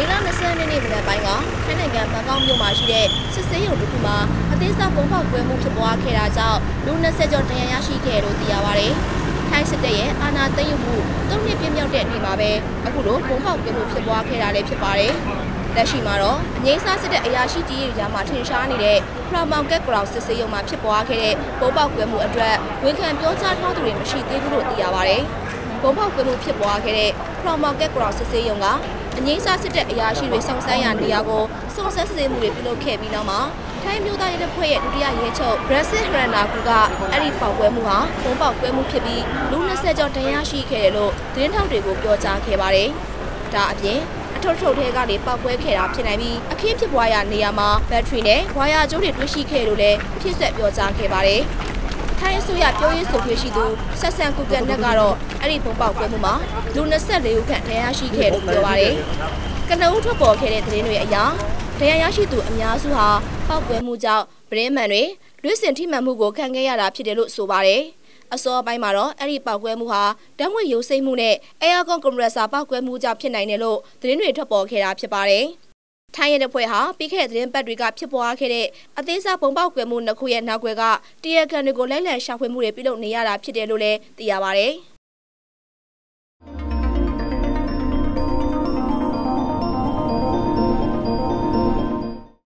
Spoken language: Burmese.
ရက်နေ့နေ့မနက်ပိုင်းကထိုင်းနိုင်ငံဘန်ကောက်မြို့မှာရှိတဲ့စစ်စေးရုံတစ်ခုမှာအသေးစားပုံပေါက်ကွဲမှုဖြစ်ပွားခဲ့တာကြောင့်လူ20ကျော်ဒဏ်ရာရရှိခဲ့လို့သိရပါတယ်။ထိုင်းစစ်တပ်ရဲ့အာဏာသိမ်းယူမှု၃နှစ်ပြည့်မြောက်တဲ့နေ့မှာပဲအခုလိုပုံပေါက်ကွဲမှုဖြစ်ပွားခဲ့တာလည်းဖြစ်ပါတယ်။လက်ရှိမှာတော့အငိမ့်စားစစ်တဲ့အရာရှိကြီးတွေကြားမှာထင်ရှားနေတဲ့ဖရာမောင်ကက်ကရောင်စစ်စေးရုံမှာဖြစ်ပွားခဲ့တဲ့ပုံပေါက်ကွဲမှုအတွက်ဝန်ခံပြောကြားထားသူတွေမရှိသေးဘူးလို့သိရပါတ ယ်။ပုံပေါက်ကွဲမှုဖြစ်ပွားခဲ့တဲ့ဖရာမောင်ကက်ကရောင်စစ်စေးရုံကအငိမ့်စားစစ်တဲ့အရာရှိတွေစုံစမ်းရနေရာကိုစုံစမ်းစစ်ဆေးမှုတွေပြုလုပ်ခဲ့ပြီးနောက်မှာထိုင်းမျိုးသားရေးတပ်ဖွဲ့ရဲ့ဒုတိယရဲချုပ်ဘရက်စစ်ဟရန်နာကူကအဲ့ဒီပေါက်ကွဲမှုဟာဘုံပေါက်ကွဲမှုဖြစ်ပြီးလူ20ကျော်တရားရှိခဲ့တယ်လို့သတင်းထောက်တွေကိုပြောကြားခဲ့ပါတယ်။ဒါအပြင်အထုပ်ထုပ်ထဲကနေပောက်ကွဲခဲ့တာဖြစ်နိုင်ပြီးအခင်းဖြစ်ပွားရာနေရာမှာဘက်ထရီနဲ့ဝါယာကြိုးတွေတွေ့ရှိခဲ့လို့လည်းဖြစ်ဆက်ပြောကြားခဲ့ပါတယ်။ ထိုင်းအစိုးရပြောရေးဆိုခွင့်ရှိသူဆက်ဆန်ကုကန်နက်ကတော့အဲ့ဒီဘုံပေါက်ကွဲမှုမှာလူ24ဦးခန့်တရားရှိခဲ့လို့ပြောပါတယ်။ကနဦးထွက်ပေါ်ခဲ့တဲ့သတင်းတွေအရတရားရရှိသူအများစုဟာပောက်ကွဲမှုကြောင့်ဗရင်းမှန်တွေလွှင့်စင်ထိမှန်မှုကိုခံခဲ့ရတာဖြစ်တယ်လို့ဆိုပါတယ်။အစောပိုင်းမှာတော့အဲ့ဒီပောက်ကွဲမှုဟာဓာတ်ငွေရိုးစိမ့်မှုနဲ့အဲယာကွန်ကွန်ပရက်ဆာပောက်ကွဲမှုကြောင့်ဖြစ်နိုင်တယ်လို့သတင်းတွေထွက်ပေါ်ခဲ့တာဖြစ်ပါတယ်။ ထိုင်းရဲတပ်ဖွဲ့ဟာပြီးခဲ့တဲ့သတင်းပတ်တွေကဖြစ်ပွားခဲ့တဲ့အသေးစားပုံပေါက်ကွယ်မှုနှစ်ခုရဲ့နောက်ွယ်ကတရားခံတွေကိုလိုက်လံရှာဖွေမှုတွေပြုလုပ်နေရတာဖြစ်တယ်လို့လည်းသိရပါဗျ။